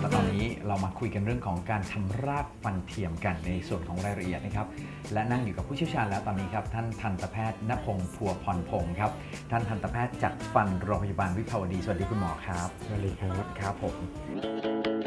แล้วตอนนี้เรามาคุยกันเรื่องของการทำรากฟันเทียมกันในส่วนของรายละเอียดนะครับ และนั่งอยู่กับผู้เชี่ยวชาญแล้วตอนนี้ครับ ท่านทันตแพทย์ณพงศ์พัวพรพงศ์ครับ ท่านทันตแพทย์จากฟันโรงพยาบาลวิภาวดี สวัสดีคุณหมอครับ สวัสดีครับ ครับผม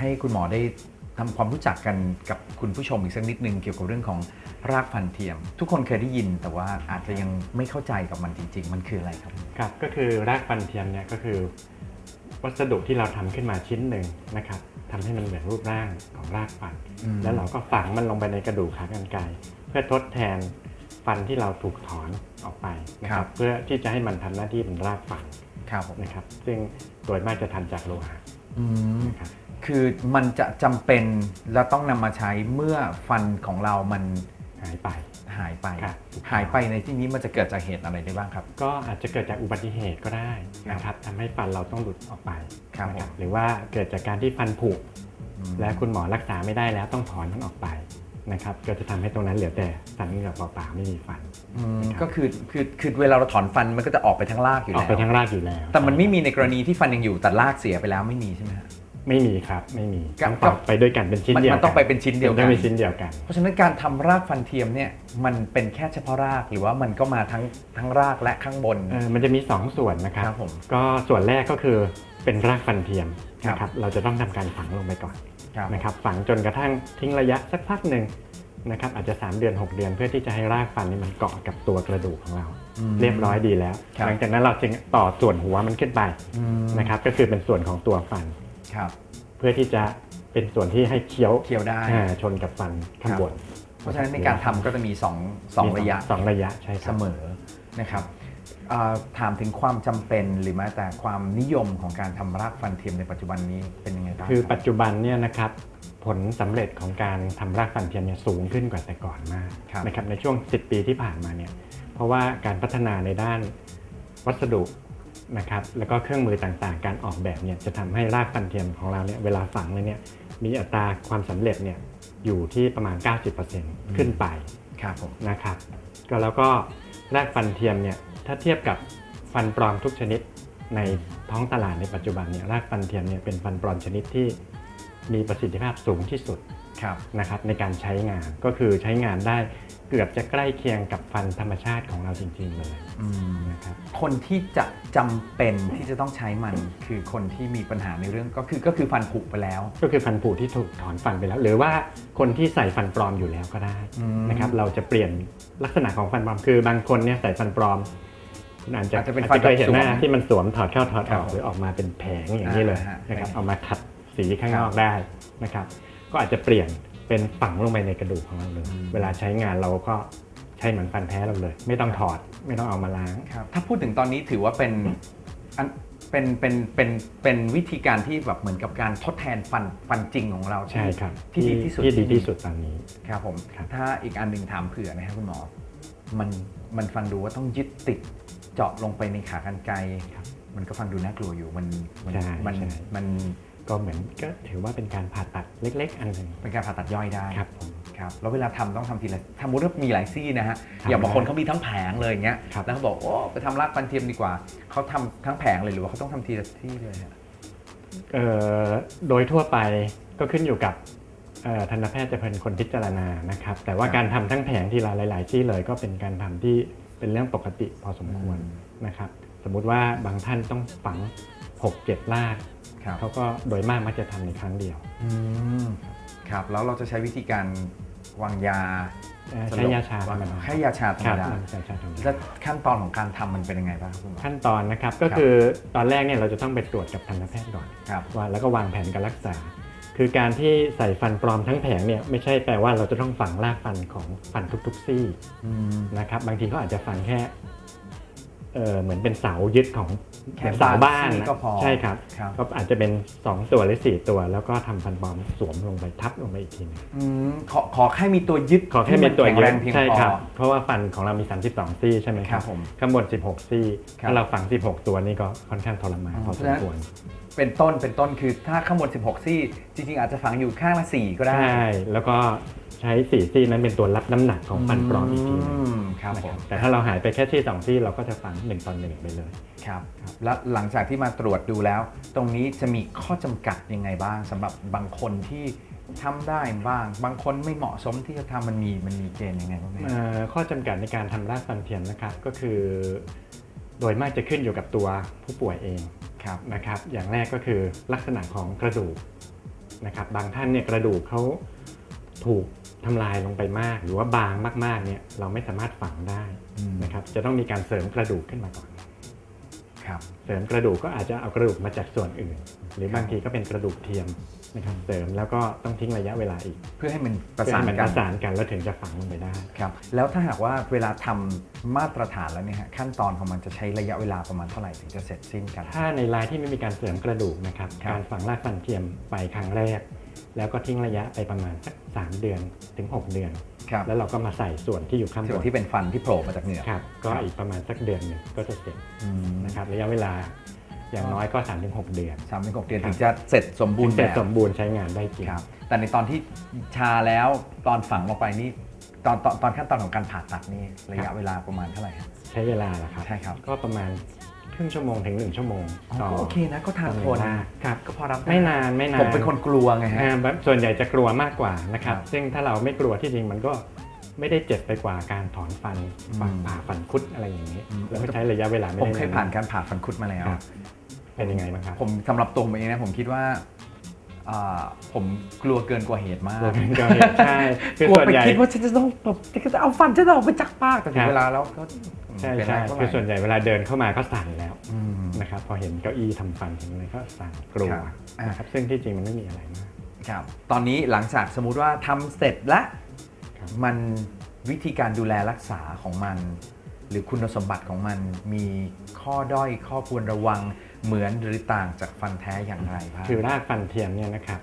ให้คุณหมอได้ทำความรู้จักกันกับคุณผู้ชมอีกสักนิดนึงเกี่ยวกับเรื่องของรากฟันเทียม ทุกคนเคยได้ยินแต่ว่าอาจจะยังไม่เข้าใจกับมันจริง ๆ มันคืออะไรครับ ครับก็คือรากฟันเทียมเนี่ยก็คือวัสดุที่เราทำขึ้นมาชิ้นหนึ่งนะครับทำให้มันเหมือนรูปร่างของรากฟันอืมแล้วเราก็ฝังมันลงไปในกระดูกขากรรไกรเพื่อทดแทนฟันที่เราถูกถอนออกไปนะครับเพื่อที่จะให้มันทำหน้าที่เป็นรากฟันครับผมนะครับ ซึ่งโดยมากจะทำจากโลหะอืมนะครับ คือมันจะจำเป็นและต้องนำมาใช้เมื่อฟันของเรามันหายไป หายไป ครับ หายไปในที่นี้มันจะเกิดจากเหตุอะไรได้บ้างครับ ก็อาจจะเกิดจากอุบัติเหตุก็ได้นะครับทำให้ฟันเราต้องหลุดออกไปครับนะผม หรือว่าเกิดจากการที่ฟันผุอืมและคุณหมอรักษาไม่ได้แล้วต้องถอนมันออกไปนะครับก็จะทำให้ตรงนั้นเหลือแต่สันเหงือกเปล่าๆไม่มีฟัน อืมนะครับก็คือคือคือเวลาเราถอนฟันมันก็จะออกไปทั้งรากอยู่ออกแล้วไปทั้งรากอยู่แล้วแต่มันไม่มีในกรณีที่ฟันยังอยู่แต่รากเสียไปแล้วไม่มีใช่ไหมฮะ ไม่มีครับไม่มีก็ต้องตอกไปด้วยกันเป็นชิ้นมันเดียวมันต้องไปเป็นชิ้นเดียวกันต้องเป็นชิ้นเดียวกัน เพราะฉะนั้นการทำรากฟันเทียมเนี่ยมันเป็นแค่เฉพาะรากหรือว่ามันก็มาทั้งทั้งรากและข้างบน เอ่อมันจะมี 2 ส่วนนะครับครับผมก็ส่วนแรกก็คือเป็นรากฟันเทียมครับ นะครับเราจะต้องทำการฝังลงไปก่อนครับนะครับฝังจนกระทั่งทิ้งระยะสักพักหนึ่งนะครับอาจจะ 3 เดือน 6 เดือนเพื่อที่จะให้รากฟันนี่มันเกาะกับตัวกระดูกของเรา อืม เรียบร้อยดีแล้ว ครับ หลังจากนั้นเราจึงต่อส่วนหัวมันขึ้นไปอืมนะครับก็คือเป็นส่วนของตัวฟัน ครับ เพื่อที่จะเป็นส่วนที่ให้เคี้ยวเคี้ยวได้ อ่าชนกับฟันข้างบนเพราะฉะนั้นในการทำก็จะมีสองสองมีระยะสองระยะใช่คเสรับ มอนะครับเอ่อถามถึงความจำเป็นหรือแม้แต่ความนิยมของการทำรากฟันเทียมในปัจจุบันนี้เป็นยังไงบ้างคือรับปัจจุบันเนี่ยนะครับผลสำเร็จของการทำรากฟันเทียมเนี่ยสูงขึ้นกว่าแต่ก่อนมากครับ นะครับในช่วง 10 ปีที่ผ่านมาเนี่ยเพราะว่าการพัฒนาในด้านวัสดุ นะครับแล้วก็เครื่องมือต่างๆ การออกแบบเนี่ยจะทำให้รากฟันเทียมของเราเนี่ยเวลาฝังเลยเนี่ยมีอัตราความสำเร็จเนี่ยอยู่ที่ประมาณ 90%ขึ้นไปครับผมนะครับก็แล้วก็รากฟันเทียมเนี่ยถ้าเทียบกับฟันปลอมทุกชนิดในท้องตลาดในปัจจุบันเนี่ยรากฟันเทียมเนี่ยเป็นฟันปลอมชนิดที่มีประสิทธิภาพสูงที่สุดครับนะครับในการใช้งานก็คือใช้งานได้ เกือบจะใกล้เคียงกับฟันธรรมชาติของเราจริงๆเลยอืม นะครับ คนที่จะจำเป็นที่จะต้องใช้มันคือคนที่มีปัญหาในเรื่องก็คือก็คือฟันผุไปแล้ว ก็คือฟันผุที่ถูกถอนฟันไปแล้ว หรือว่าคนที่ใส่ฟันปลอมอยู่แล้วก็ได้อืมนะครับเราจะเปลี่ยนลักษณะของฟันปลอมคือบางคนเนี่ยใส่ฟันปลอมคุณอาจจะอาจจะเป็นอาจฟันจะเคยเห็นหน้าแบบสวมที่มันสวมถอดเข้าถอดอครัอบกหรือออกมาเป็นแผงอย่างนี้เลยอ่าฮะนะครับเคยเห็นเอามาขัดสีข้างครับนอกได้นะครับ ก็อาจจะเปลี่ยน เป็นฝังลงไปในกระดูกของเราเลยอืมเวลาใช้งานเราก็ใช้เหมือนฟันแท้เราเลย ไม่ต้องถอดไม่ต้องเอามาล้าง ครับถ้าพูดถึงตอนนี้ถือว่าเป็นอันเป็นเป็นเป็นเป็นวิธีการที่แบบเหมือนกับการทดแทนฟันฟันจริงของเราที่ใช่ครับที่ดีที่สุดที่ดีที่สุดตอนนี้ ครับผม ครับถ้าอีกอันหนึ่งถามเผื่อนะครับคุณหมอ มันมันฟังดูว่าต้องยึดติดเจาะลงไปในขากรรไกรครับมันก็ฟังดูน่ากลัวอยู่มันมันใช่มันใช่ มัน ก็เหมือนก็ถือว่าเป็นการผ่าตัดเล็ก ๆ อันหนึ่งเป็นการผ่าตัดย่อยได้ครับผม ครับแล้วเวลาทำต้องทำทีละสมมติว่ามีหลายซี่นะฮะทำอย่างบางคนได้เขามีทั้งแผงเลยอย่างเงี้ยครับ แล้วเขาบอกโอ้ไปทำรากฟันเทียมดีกว่าเขาทำทั้งแผงเลยหรือว่าเขาต้องทำทีละที่เลยฮะเอ่อโดยทั่วไปก็ขึ้นอยู่กับเอ่อทันตแพทย์จะเป็นคนพิจารณานะครับ แต่ว่าครับการทำทั้งแผงทีละหลาย ๆ ที่เลยก็เป็นการทำที่เป็นเรื่องปกติพอสมควรอืมนะครับ สมมุติว่าบางท่านต้องฝัง 6 7ลาก ครับเขาก็โดยมากมักจะทำในครั้งเดียวอืมครับแล้วเราจะใช้วิธีการวางยาเอ่อใช้ยาชาธรรมดาให้ยาชาธรรคมรับดาใช้ยาชาธรรมแล้ดาวขั้นตอนของการทำมันเป็นยังไงบ้างครับคุณหมอขั้นตอนนะครับก็ครับคือตอนแรกเนี่ยเราจะต้องไปตรวจกับทันตแพทย์ก่อนครับว่าแล้วก็วางแผนการรักษา คือการที่ใส่ฟันปลอมทั้งแผงเนี่ยไม่ใช่แปลว่าเราจะต้องฝังรากฟันของฟันทุกๆซี่อืมนะครับบางทีเขาอาจจะฝังแค่ เอ่อเหมือนเป็นเสายึดของแค่เป็นเสาบ้านบางซี่นะก็พอใช่ครับ ครับ ก็อาจจะเป็น 2 ตัวหรือ 4 ตัว แล้วก็ทำฟันปลอมสวมลงไปทับลงไปอีกทีหนึงอืมขอขอแค่มีตัวยึดขอแค่มีตัวที่นเยแข็งแรอะงเพียงใช่พอ ครับ เพราะว่าฟันของเรามี 32 ซี่ใช่ไหมคครัรับบผมข้างบน 16 ซี่ครับถ้าเราฝัง 16 ตัวนี่ก็ค่อนข้างทรมานอ๋อพอเพสราะฉะมนั้น ควรเป็นต้นเป็นต้นคือถ้าข้างบน 16 ซี่ จริง ๆ อาจจะฝังอยู่ข้างละ 4 ก็ได้ ใช่แล้วก็ใช้4ซี่นั้นเป็นตัวรับน้ำหนักของฟันปลอมอีกทีหนึงมครับนะผครัมบแต่ถ้าเราหายไปแค่ซี่สองซี่เราก็จะฝัง1ต่อ1ไปเลย ครับ แล้วหลังจากที่มาตรวจดูแล้ว ตรงนี้จะมีข้อจำกัดยังไงบ้างสำหรับบางคนที่ทำได้บ้าง บางคนไม่เหมาะสมที่จะทำมันมีมันมีเกณฑ์ยังไงบ้างไหมเอ่อข้อจำกัดในการทำรากฟันเทียมนะครับก็คือ โดยมากจะขึ้นอยู่กับตัวผู้ป่วยเองครับ นะครับ อย่างแรกก็คือลักษณะของกระดูกนะครับ บางท่านเนี่ยกระดูกเขาถูก ทำลายลงไปมาก หรือว่าบางมากๆเนี่ยเราไม่สามารถฝังได้อืมนะครับ จะต้องมีการเสริมกระดูกขึ้นมาก่อนครับเสริมกระดูกก็อาจจะเอากระดูกมาจากส่วนอื่น หรือบางทีก็เป็นกระดูกเทียมนะครับเสริมแล้วก็ต้องทิ้งระยะเวลาอีก เพื่อให้มันประเพื่อสานให้มันกัปนระสานกันแล้วถึงจะฝังลงไปได้ครับแล้วถ้าหากว่าเวลาทำมาตรฐานแล้วเนี่ยฮะขั้นตอนของมันจะใช้ระยะเวลาประมาณเท่าไหร่ถึงจะเสร็จสิ้นกันถ้าในรายที่ไม่มีการเสริมกระดูกนะครับครับการฝังรากฟันเทียมไปครั้งแรก แล้วก็ทิ้งระยะไปประมาณสัก3เดือนถึง 6 เดือน ครับแล้วเราก็มาใส่ส่วนที่อยู่ข้างบส่วนนที่เป็นฟันที่โผล่มาจากเหงือก ครับก็ครับ อีกประมาณสักเดือนหนึ่งก็จะเสร็จอืมนะครับระยะเวลาอย่างน้อยก็3ถึง6เดือน สามถึงหกเดือนครับ ถึงจะเสร็จสมบูรณ์เสร็จแบบสมบูรณ์ใช้งานได้จริง ครับ แต่ในตอนที่ชาแล้วตอนฝังลงไปนี่ตอนตอนตอนขั้นตอนของการผ่าตัดนี่ระยะเวลาประมาณเท่าไหร่ครับใช้เวลาละครับ ใช่ครับ ก็ประมาณ ครึ่งชั่วโมงถึง1ชั่วโมงอ๋อต่อก็โอเคนะก็ทานต่อทนเวลาครับก็พอรับด้ไม่นานไม่นานผมเป็นคนกลัวไงฮะอ่าแบบส่วนใหญ่จะกลัวมากกว่านะครับครับ ซึ่งถ้าเราไม่กลัวที่จริงมันก็ไม่ได้เจ็บไปกว่าการถอนฟันอืมฝังผ่าฟันคุดอะไรอย่างนี้อืมแล้วก็ใช้ระยะเวลาไม่ผมได้เคยผ่านการผ่าฟันคุดมาแล้วครับเป็นยังไงบ้างครับผมสำหรับตัวผมเองนะผมคิดว่าอ่าผมกลัวเกินกว่าเหตุมากกลัวเกินกว่าเหตุใช่คือกลัวส่วนไปใหญ่คิดว่าฉันจะต้องแบบจะเอาฟันฉันจะออกไปจากปากแต่ถึครังบเวลาแล้วก็ ใช่เป็นใช่ไรเท่าไหคือส่ร่วนใหญ่เวลาเดินเข้ามาก็สั่นแล้วอืมนะครับพอเห็นเก้าอี้ทำฟันเห็นอะไรก็สั่นกลัวครับอ่านนะครับซึ่งที่จริงมันไม่มีอะไรมากครับตอนนี้หลังจากสมมุติว่าทำเสร็จแล้วครับมันวิธีการดูแลรักษาของมัน หรือคุณสมบัติของมันมีข้อด้อยข้อควรระวังเหมือนหรือต่างจากฟันแท้อย่างไรครับคือรากฟันเทียมเนี่ยนะครับ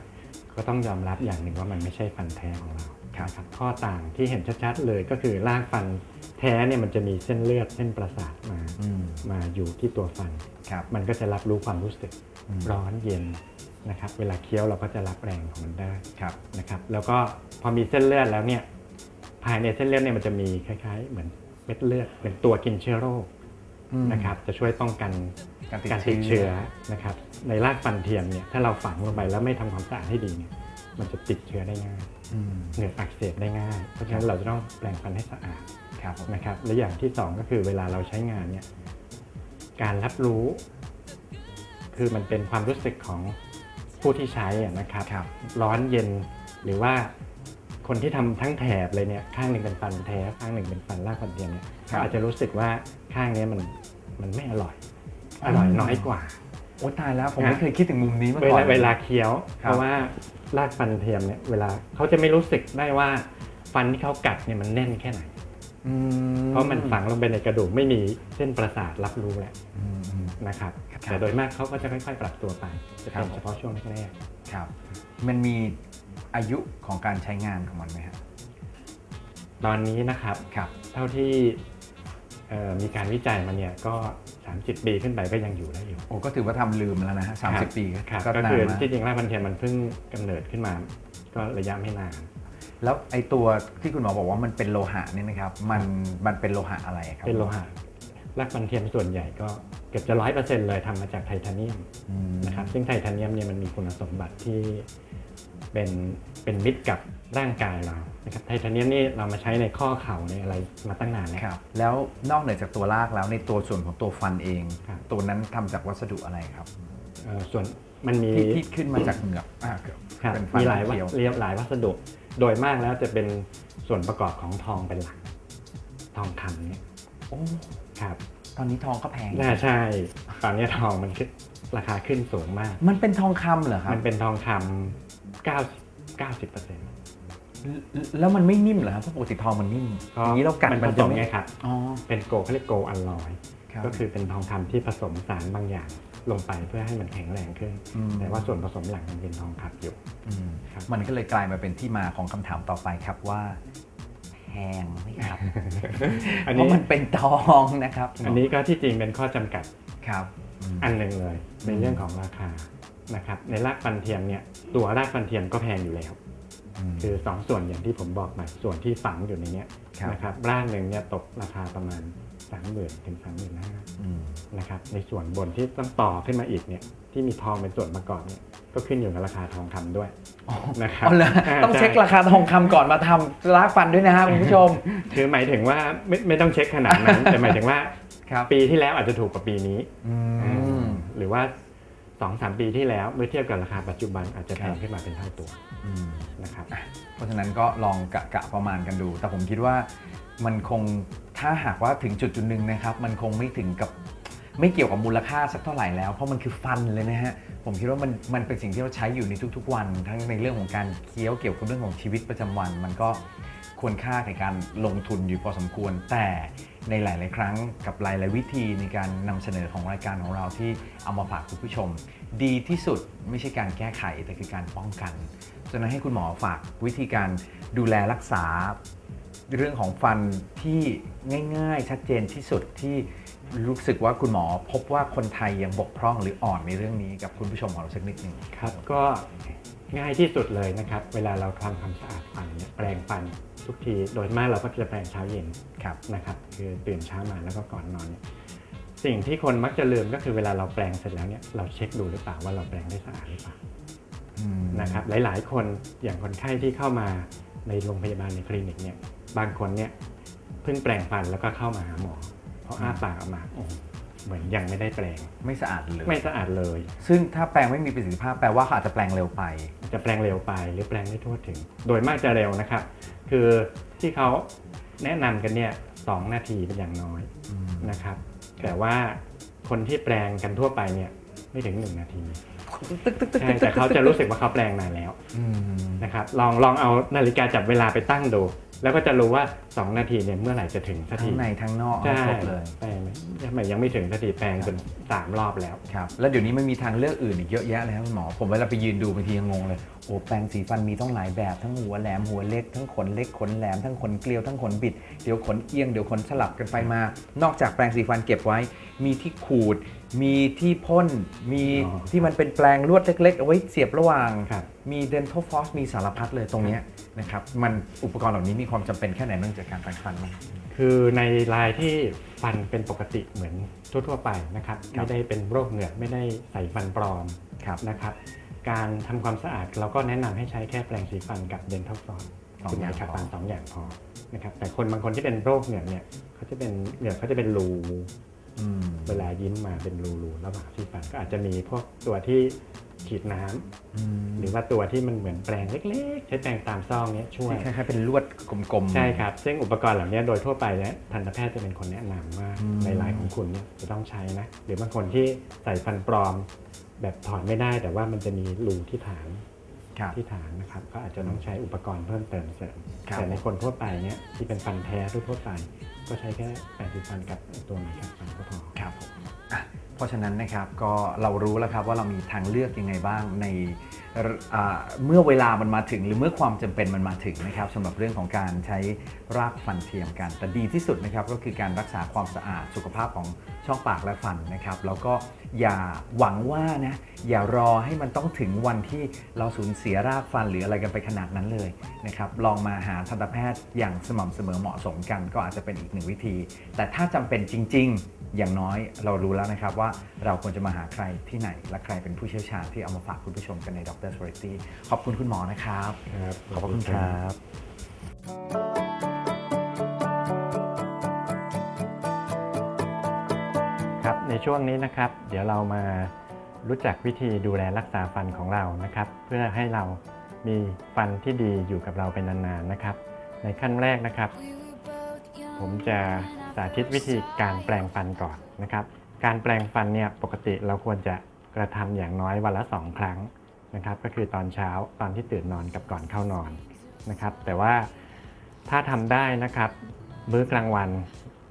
ก็ต้องยอมรับอย่างหนึ่งว่ามันไม่ใช่ฟันแท้ของเราครับ นะครับข้อต่างที่เห็นชัดๆเลยก็คือรากฟันแท้เนี่ยมันจะมีเส้นเลือดเส้นประสาทมาอืมมาอยู่ที่ตัวฟัน ครับ มันก็จะรับรู้ความรู้สึกอืม ร้อนเย็นนะครับเวลาเคี้ยวเราก็จะรับแรงของมันได้ครับนะครับ แล้วก็พอมีเส้นเลือดแล้วเนี่ยภายในเส้นเลือดเนี่ยมันจะมีคล้ายๆ เหมือนเม็ดเลือดเป็นตัวกินเชื้อโรคนะครับ จะช่วยป้องกัน การติดการติดเชื้เชื้ออนะครับในรากฟันเทียมเนี่ยถ้าเราฝังลงไปแล้วไม่ทำความสะอาดให้ดีเนี่ย มันจะติดเชื้อได้ง่ายอืมเหงือกอักเสบได้ง่าย เพราะฉะนั้นเราจะต้องแปรงฟันให้สะอาดครับผมนะครับ และอย่างที่สองก็คือเวลาเราใช้งานเนี่ยการรับรู้ คือมันเป็นความรู้สึกของผู้ที่ใช้อะนะครับครับร้อนเย็นหรือว่าคนที่ทำทั้งแถบเลยเนี่ยข้างหนึ่งเป็นฟันแท้ข้างหนึ่งเป็นฟันรากฟันเทียมเนี่ยครับก็อาจจะรู้สึกว่าข้างเนี้ยมันมันไม่อร่อย อร่อยน้อยกว่าโอ้ตายแล้วผมนะไม่เคยคิดถึงมุมนี้มาเวก่อลานเวลาเคี้ยวครับเพราะว่า รากฟันเทียมเนี่ยเวลาเขาจะไม่รู้สึกได้ว่าฟันที่เขากัดเนี่ยมันแน่นแค่ไหนอืมเพราะมันฝังลงไปในกระดูกไม่มีเส้นประสาทรับรู้แหละอืมอืมนะครับครับแต่โดยมากเขาก็จะค่อยๆปรับตัวไปจะครัเป็บนเฉพาะช่วงแรกครับ มันมีอายุของการใช้งานของมันไหมครับๆตอนนี้นะครับครับ เท่าที่เอ่อมีการวิจัยมาเนี่ยก็ 30 ปีขึ้นไปก็ยังอยู่ได้อยู่ โอ้ก็ถือว่าทำลืมมาแล้วนะฮะสามสิบปีครับก็ก็นาคืนอมากที่จริงรากฟันเทียมมันเพิ่งกำเนิดขึ้นมา ก็ระยะไม่นาน แล้วไอ้ตัวที่คุณหมอบอกว่ามันเป็นโลหะนี่นะครับ มันมันเป็นโลหะอะไรครับเป็นโลหะ รากฟันเทียมส่วนใหญ่ก็เกือบจะร้อยเปอร์เซ็นต์เลยทำมาจากไทเทเนียมอืมนะครับซึ่งไทเทเนียมเนี่ยมันมีคุณสมบัติที่เป็นเป็นมิตรกับร่างกายเรานะครับไทเทเนียมนี่เรามาใช้ในข้อเข่าในอะไรมาตั้งนานแล้วครับแล้วนอกเหนือจากตัวรากแล้วในตัวส่วนของตัวฟันเองครับตัวนั้นทำจากวัสดุอะไรครับเอ่อส่วนมันมีที่ที่ขึ้นมาจากเหงือกอ่าครับเป็นฟันมีหลายวัเขียวเรียบหลายวัสดุ โดยมากแล้วจะเป็นส่วนประกอบของทองเป็นหลัก ทองคำเนี่ยโอ้ ครับตอนนี้ทองก็แพง น่าใช่ ตอนนี้ทองมันขึ้นราคาขึ้นสูงมาก มันเป็นทองคำเหรอครับมันเป็นทองคำ90 90เปอร์เซ็นต์แล้วมันไม่นิ่มเหรอครับเพราะปกติทองมันนิ่มอย่างนี้เรากัดมันผมันสจะมไม่ไงครับอ๋อเป็นโกลเขาเรียกโกลอัลลอยครับก็คือเป็นทองคำที่ผสมสารบางอย่างลงไปเพื่อให้มันแข็งแรงขึ้นอืมแต่ว่าส่วนผสมหลักมันเป็นทองคำอยู่อืมครับมันก็เลยกลายมาเป็นที่มาของคำถามต่อไปครับว่าแพงไหมครับอันเพนี้ราะมันเป็นทองนะครับอันนี้ก็ที่จริงเป็นข้อจำกัดครับมอันหนึ่งเลยในเรื่องของราคานะครับในรากฟันเทียมเนี่ยตัวรากฟันเทียมก็แพงอยู่แล้วม คือสองส่วนอย่างที่ผมบอกมาส่วนที่ฝังอยู่ในเนี้ยครับนะครับร่างหนึ่งเนี่ยตกราคาประมาณ 3 0 0 0 0ถึง3 5 0 0 0อืมนะครับในส่วนบนที่ต้องต่อขึ้นมาอีกเนี่ยที่มีทองเป็นส่วนประกอบเนี่ยก็ขึ้นอยู่กับราคาทองคำด้วยนะครับเอาเลยาต้องเช็คใราคาทองคำก่อนมาทำรากฟันด้วยนะฮะคุณผู้ชม คือหมายถึงว่าไม่ไม่ต้องเช็คขนาดนั้นแต่หมายถึงว่าครับปีที่แล้วอาจจะถูกกว่าปีนี้อืมหรือว่า 2อสปีที่แล้วเมื่อเทียบกับราคาปัจจุบันอาจจะแพงขึ้นมาเป็นเท่าตัวนะครับเพราะฉะนั้นก็ลองกะกะประมาณกันดู แต่ผมคิดว่ามันคงถ้าหากว่าถึงจุดจุดหนึ่งนะครับ มันคงไม่ถึงกับไม่เกี่ยวกับมูลค่าสักเท่าไหร่แล้ว เพราะมันคือฟันเลยนะฮะผมคิดว่ามันมันเป็นสิ่งที่เราใช้อยู่ในทุกๆวัน ทั้งในเรื่องของการเคี้ยวเกี่ยวกับเรื่องของชีวิตประจำวัน มันก็ควรค่าในการลงทุนอยู่พอสมควรแต่ ในหลาย ๆ ครั้งกับหลาย ๆ วิธีในการนำเสนอของรายการของเราที่เอามาฝากคุณผู้ชม ดีที่สุดไม่ใช่การแก้ไขแต่คือการป้องกันฉะนั้นให้คุณหมอฝากวิธีการดูแลรักษาเรื่องของฟันที่ง่าย ๆ ชัดเจนที่สุดที่รู้สึกว่าคุณหมอพบว่าคนไทยยังบกพร่องหรืออ่อนในเรื่องนี้กับคุณผู้ชมของเราสักนิดหนึ่งครับก็ ง่ายที่สุดเลยนะครับ เวลาเราทำความสะอาดฟันเนี่ยแปรงฟันทุกที โดยมากเราก็จะแปรงเช้าเย็นครับนะครับ คือตื่นเช้ามาแล้วก็ก่อนนอนเนี่ยสิ่งที่คนมักจะลืมก็คือเวลาเราแปรงเสร็จแล้วเนี่ยเราเช็คดูหรือเปล่าว่าเราแปรงได้สะอาดหรือเปล่านะครับหลาย ๆ คนอย่างคนไข้ที่เข้ามาในโรงพยาบาลในคลินิกเนี่ยบางคนเนี่ยเพิ่งแปลงฟันแล้วก็เข้ามาหาหมอเพราะอ้าปากออกมาโอ้โห เหมือนยังไม่ได้แปลง ไม่สะอาดเลย ไม่สะอาดเลย ซึ่งถ้าแปลงไม่มีประสิทธิภาพแปลว่าเขาอาจจะแปลงเร็วไป จะแปลงเร็วไปหรือแปลงไม่ทั่วถึง โดยมากจะเร็วนะครับ คือที่เขาแนะนำกันเนี่ยสองนาทีเป็นอย่างน้อยนะครับ แต่ว่าคนที่แปลงกันทั่วไปเนี่ยไม่ถึงหนึ่งนาทีใช่แต่เขาจะรู้สึกว่าเขาแปลงนานแล้วอืมนะครับลองลองเอานาฬิกาจับเวลาไปตั้งดู แล้วก็จะรู้ว่า 2 นาทีเนี่ยเมื่อไหร่จะถึงสักทั้ทีงในทั้งนอกเอาใช่ครบเลยแปลงไหมยังไม่ยังไม่ถึงสักทีแปลงจนสามรอบแล้ว ครับแล้วเดี๋ยวนี้มันมีทางเลือกอื่นอีกเยอะแยะเลยครับคุณหมอผมเวลาไปยืนดูบางทียังงงเลยโอ้แปรงสีฟันมีต้องหลายแบบทั้งหัวแหลมหัวเล็กทั้งขนเล็กขนแหลมทั้งขนเกลียวทั้งขนบิดเดี๋ยวขนเอียงเดี๋ยวขนสลับกันไปมา นอกจากแปรงสีฟันเก็บไว้ มีที่ขูด มีที่พ่นมีอ๋อที่มันเป็นแปรงลวดเล็ก ๆ เอาไว้เสียบระหว่าง ครับ มี dental floss มีสารพัดเลยตรงเนี้ยนะครับมันอุปกรณ์เหล่านี้มีความจำเป็นแค่ไหนเนื่องจากการแปรงฟันไหม คือในรายที่ฟันเป็นปกติเหมือนทั่วๆไปนะครับครับ ไม่ได้เป็นโรคเหงือกไม่ได้ใส่ฟันปลอมครับนะครับ การทำความสะอาดเราก็แนะนำให้ใช้แค่แปรงสีฟันกับเดนทัลฟลอสสองคุณหมอย่างขัดพอฟันสองอย่างพอนะครับแต่คนบางคนที่เป็นโรคเหงือกเนี่ยเขาจะเป็นเหงือกเขาจะเป็นรูอืมเวลายิ้มมาเป็นรูๆระหว่างที่ฟันก็อาจจะมีพวกตัวที่ฉีดน้ำอืมหรือว่าตัวที่มันเหมือนแปรงเล็ก ๆ ใช้แปรงตามซองเนี้ยช่วยคล้ายๆเป็นลวดกลมๆ ใช่ครับ ซึ่งอุปกรณ์เหล่านี้โดยทั่วไปเนี่ยทันตแพทย์จะเป็นคนแนะนำว่าอืมในรายของคุณเนี่ยจะต้องใช้นะ หรือบางคนที่ใส่ฟันปลอม แบบถอดไม่ได้แต่ว่ามันจะมีรูที่ฐานครับ ที่ฐานนะครับก็อาจจะต้องใช้อุปกรณ์เพิ่มเติมเสริมครับ แต่ในคนทั่วไปเนี่ยที่เป็นฟันแท้ทั่วๆไป ก็ใช้แค่แปรงสีฟันกับตัวไม้ขัดฟันก็พอ ครับผมอะเพราะฉะนั้นนะครับก็เรารู้แล้วครับว่าเรามีทางเลือกยังไงบ้างในอ่าเมื่อเวลามันมาถึงหรือเมื่อความจำเป็นมันมาถึงนะครับสำหรับเรื่องของการใช้รากฟันเทียมกัน แต่ดีที่สุดนะครับก็คือการรักษาความสะอาดสุขภาพของช่องปากและฟันนะครับ แล้วก็อย่าหวังว่านะอย่ารอให้มันต้องถึงวันที่เราสูญเสียรากฟันหรืออะไรกันไปขนาดนั้นเลยนะครับลองมาหาทันตแพทย์อย่างสม่ำเสมอเหมาะสมกันก็อาจจะเป็นอีกหนึ่งวิธี แต่ถ้าจำเป็นจริง ๆ อย่างน้อยเรารู้แล้วนะครับว่าเราควรจะมาหาใครที่ไหนและใครเป็นผู้เชี่ยวชาญที่เอามาฝากคุณผู้ชมกันในดรสวรตี้ขอบคุณคุณหมอนะครับ ครับขอบคุณครับ ครับ ในช่วงนี้นะครับ เดี๋ยวเรามารู้จักวิธีดูแลรักษาฟันของเรานะครับ เพื่อให้เรามีฟันที่ดีอยู่กับเราเป็นนานๆนะครับ ในขั้นแรกนะครับ ผมจะสาธิตวิธีการแปลงฟันก่อนนะครับ การแปลงฟันเนี่ยปกติเราควรจะกระทำอย่างน้อยวันละสองครั้ง นะครับก็คือตอนเช้าตอนที่ตื่นนอนกับก่อนเข้านอนนะครับแต่ว่าถ้าทำได้นะครับมื้อกลางวัน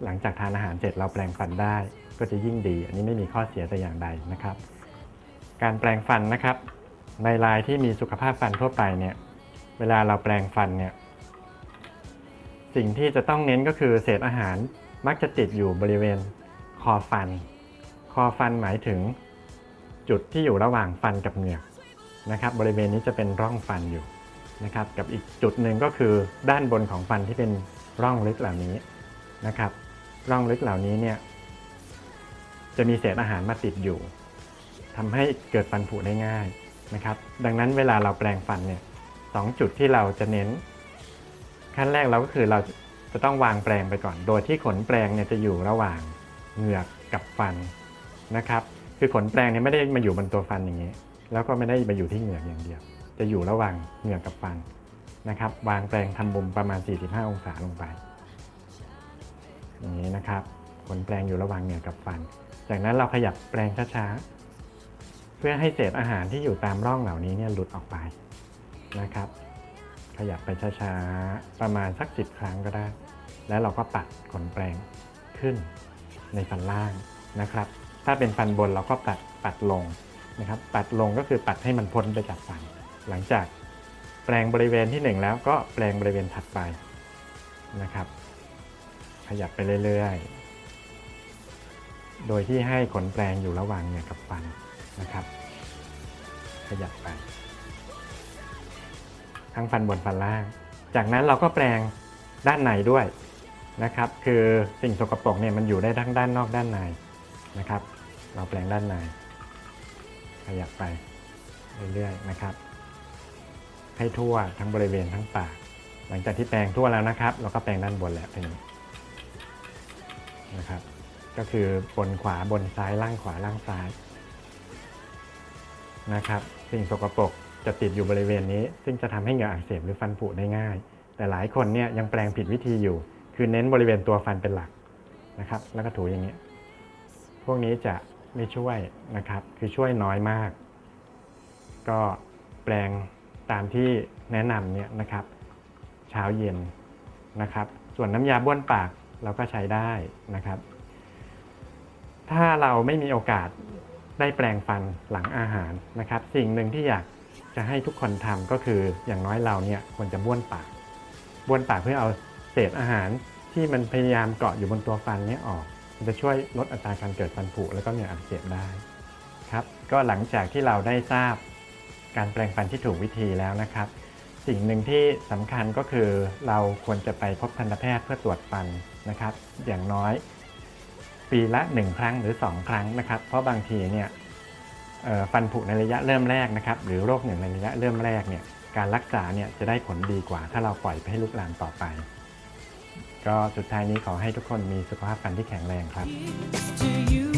หลังจากทานอาหารเสร็จเราแปลงฟันได้ ก็จะยิ่งดี อันนี้ไม่มีข้อเสียแต่อย่างใดนะครับ การแปลงฟันนะครับ ในรายที่มีสุขภาพฟันทั่วไปเนี่ยเวลาเราแปลงฟันเนี่ยสิ่งที่จะต้องเน้นก็คือเศษอาหารมักจะติดอยู่บริเวณคอฟัน คอฟันหมายถึงจุดที่อยู่ระหว่างฟันกับเหงือก นะครับบริเวณนี้จะเป็นร่องฟันอยู่นะครับกับอีกจุดหนึ่งก็คือด้านบนของฟันที่เป็นร่องลึกเหล่านี้นะครับ ร่องลึกเหล่านี้เนี่ยจะมีเศษอาหารมาติดอยู่ทำให้เกิดฟันผุได้ง่ายนะครับ ดังนั้นเวลาเราแปลงฟันเนี่ยสองจุดที่เราจะเน้น ขั้นแรกเราก็คือเราจะต้องวางแปลงไปก่อน โดยที่ขนแปลงเนี่ยจะอยู่ระหว่างเหงือกกับฟันนะครับ คือขนแปลงเนี่ยไม่ได้มาอยู่บนตัวฟันอย่างนี้ แล้วก็ไม่ได้มาอยู่ที่เหงือกอย่างเดียว จะอยู่ระหว่างเหงือกกับฟันนะครับ วางแปลงทำมุมประมาณ 45 องศาลงไป อย่างนี้นะครับขนแปลงอยู่ระหว่างเหงือกกับฟัน จากนั้นเราขยับแปลงช้าๆ เพื่อให้เศษอาหารที่อยู่ตามร่องเหล่านี้เนี่ยหลุดออกไปนะครับ ขยับไปช้าๆ ประมาณสัก10ครั้งก็ได้ แล้วเราก็ปัดขนแปลงขึ้นในฟันล่างนะครับ ถ้าเป็นฟันบนเราก็ปัดปัดลง นะครับปัดลงก็คือปัดให้มันพ้นไปจากฟันหลังจากแปลงบริเวณที่ 1 แล้วก็แปลงบริเวณถัดไปนะครับ ขยับไปเรื่อยๆ โดยที่ให้ขนแปลงอยู่ระหว่างเหงือกกับฟันนะครับ ขยับไป ทั้งฟันบนฟันล่าง จากนั้นเราก็แปลงด้านในด้วยนะครับ คือสิ่งสกปรกเนี่ยมันอยู่ได้ทั้งด้านนอกด้านในนะครับ เราแปลงด้านใน ขยับไปเรื่อยๆนะครับ ให้ทั่วทั้งบริเวณทั้งปาก หลังจากที่แปลงทั่วแล้วนะครับ เราก็แปลงด้านบนแหล้วเป็นนะครับ ก็คือบนขวาบนซ้ายล่างขวาล่างซ้ายนะครับ สิ่งสกปรกจะติดอยู่บริเวณนี้ ซึ่งจะทำให้เหงื่ออักเสบหรือฟันผุได้ง่าย แต่หลายคนเนี่ยยังแปลงผิดวิธีอยู่ คือเน้นบริเวณตัวฟันเป็นหลักนะครับ แล้วก็ถูอย่างนี้ พวกนี้จะ ไม่ช่วยนะครับ คือช่วยน้อยมาก ก็แปลงตามที่แนะนำเนี่ยนะครับ เช้าเย็นนะครับ ส่วนน้ำยาบ้วนปากเราก็ใช้ได้นะครับ ถ้าเราไม่มีโอกาสได้แปลงฟันหลังอาหารนะครับ สิ่งหนึ่งที่อยากจะให้ทุกคนทำก็คืออย่างน้อยเราเนี่ยควรจะบ้วนปาก บ้วนปากเพื่อเอาเศษอาหารที่มันพยายามเกาะอยู่บนตัวฟันนี้ออก จะช่วยลดอัตราการเกิดฟันผุแล้วก็เหงื่ออักเสบได้ครับก็หลังจากที่เราได้ทราบการแปลงฟันที่ถูกวิธีแล้วนะครับ สิ่งหนึ่งที่สำคัญก็คือเราควรจะไปพบทันตแพทย์เพื่อตรวจฟันนะครับ อย่างน้อยปีละ 1 ครั้งหรือ 2 ครั้งนะครับ เพราะบางทีเนี่ยฟันผุในระยะเริ่มแรกนะครับ หรือโรคหนึ่งในระยะเริ่มแรกเนี่ยการรักษาเนี่ยจะได้ผลดีกว่า ถ้าเราปล่อยไปให้ลุกลามต่อไป ก็สุดท้ายนี้ขอให้ทุกคนมีสุขภาพกันที่แข็งแรงครับ to you